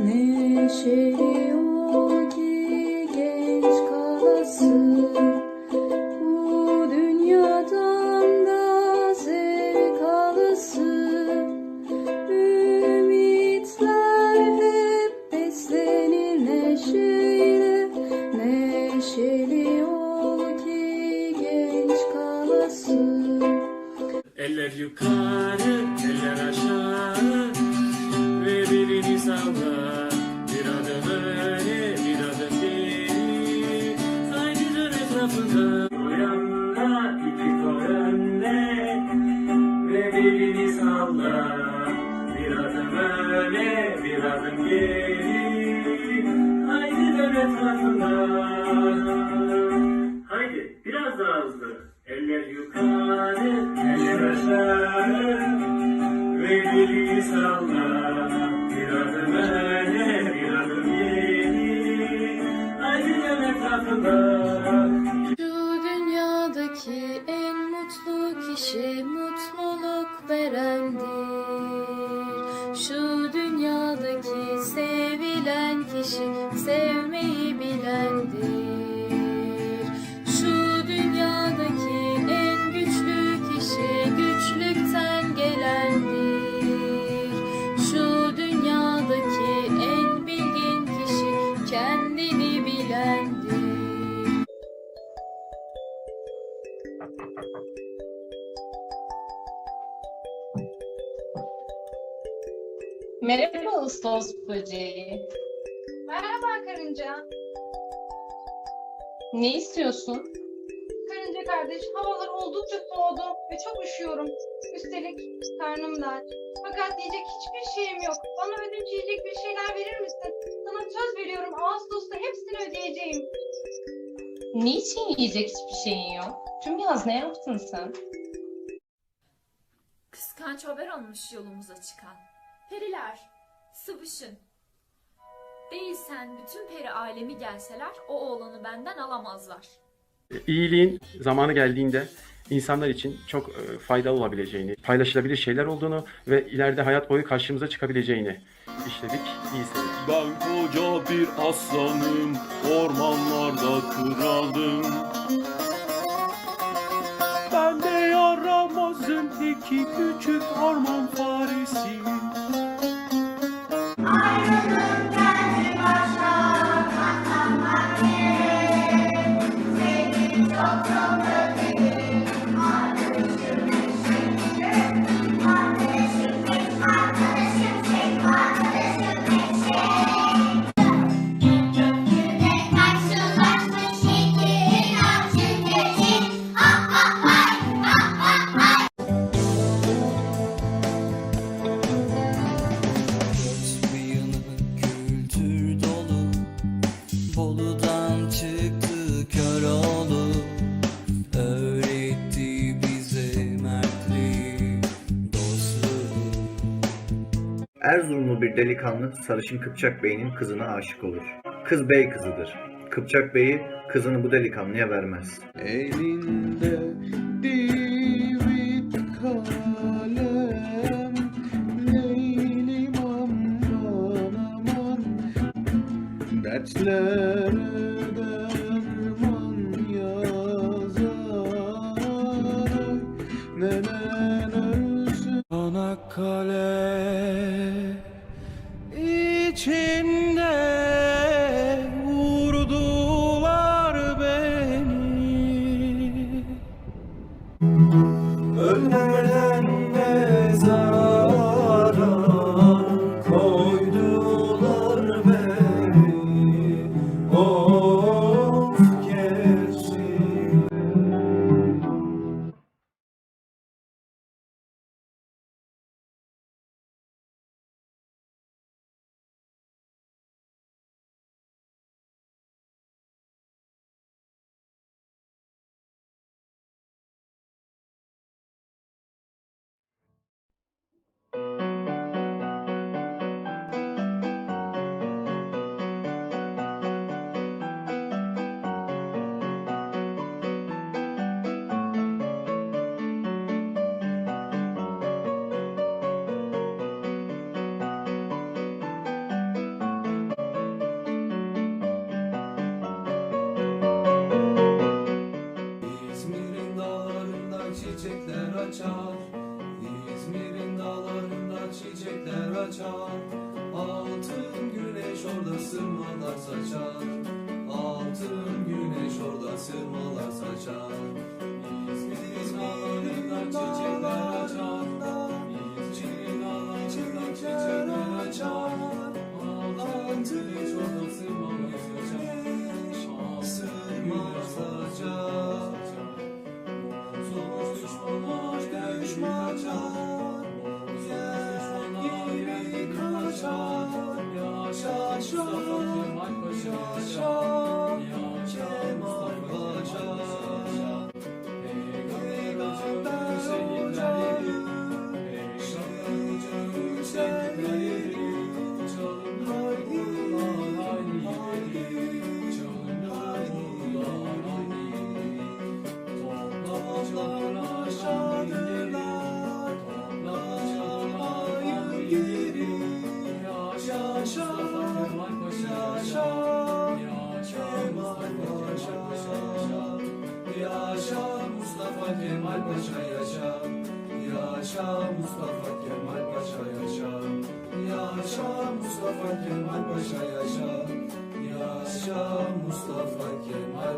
你是我。Ve birini salla. Bir adım öne, bir adım geri. Aynı dön etrafında. Haydi biraz daha hızlı. Eller yukarı, eller aşağı ve dili salla. Bir adım öne, bir adım geri. Aynı dön etrafında. Şu dünyadaki en mutlu kişi mutluluk perante Merhaba Ağustos böceği. Merhaba karınca. Ne istiyorsun? Karınca kardeş, havalar oldukça soğudu ve çok üşüyorum. Üstelik karnım da aç. Fakat yiyecek hiçbir şeyim yok. Bana ödünç yiyecek bir şeyler verir misin? Sana söz veriyorum Ağustos'ta hepsini ödeyeceğim. Niçin yiyecek hiçbir şeyin yok? Tüm yaz ne yaptın sen? Kıskanç haber almış yolumuza çıkan. Periler, sıvışın. Değilsen bütün peri alemi gelseler o oğlanı benden alamazlar. iyiliğin zamanı geldiğinde insanlar için çok e, faydalı olabileceğini, paylaşılabilir şeyler olduğunu ve ileride hayat boyu karşımıza çıkabileceğini işledik. İyi seyirler. Ben koca bir aslanım, ormanlarda kraldım. Teki küçük orman faresiyim. Bolu'dan çıktı Köroğlu Öğretti bize mertliği Dostluğu Erzurumlu bir delikanlı sarışın Kıpçak Bey'in kızına aşık olur. Kız bey kızıdır. Kıpçak Bey'i kızını bu delikanlıya vermez. Elinde Dertlere derman yazar. Nenen ölsün? Çanakkale içinde vurdular beni. Ölmeden Kaçar Altın güneş orada sırmalar saçar. Altın güneş orada sırmalar saçar. İzmir'in dağlarında çiçekler açar. İzmir'in Yaşa Mustafa Kemal Paşa yaşa. Yaşa Mustafa Kemal Paşa yaşa. Yaşa Mustafa Kemal Paşa yaşa. Yaşa Mustafa Kemal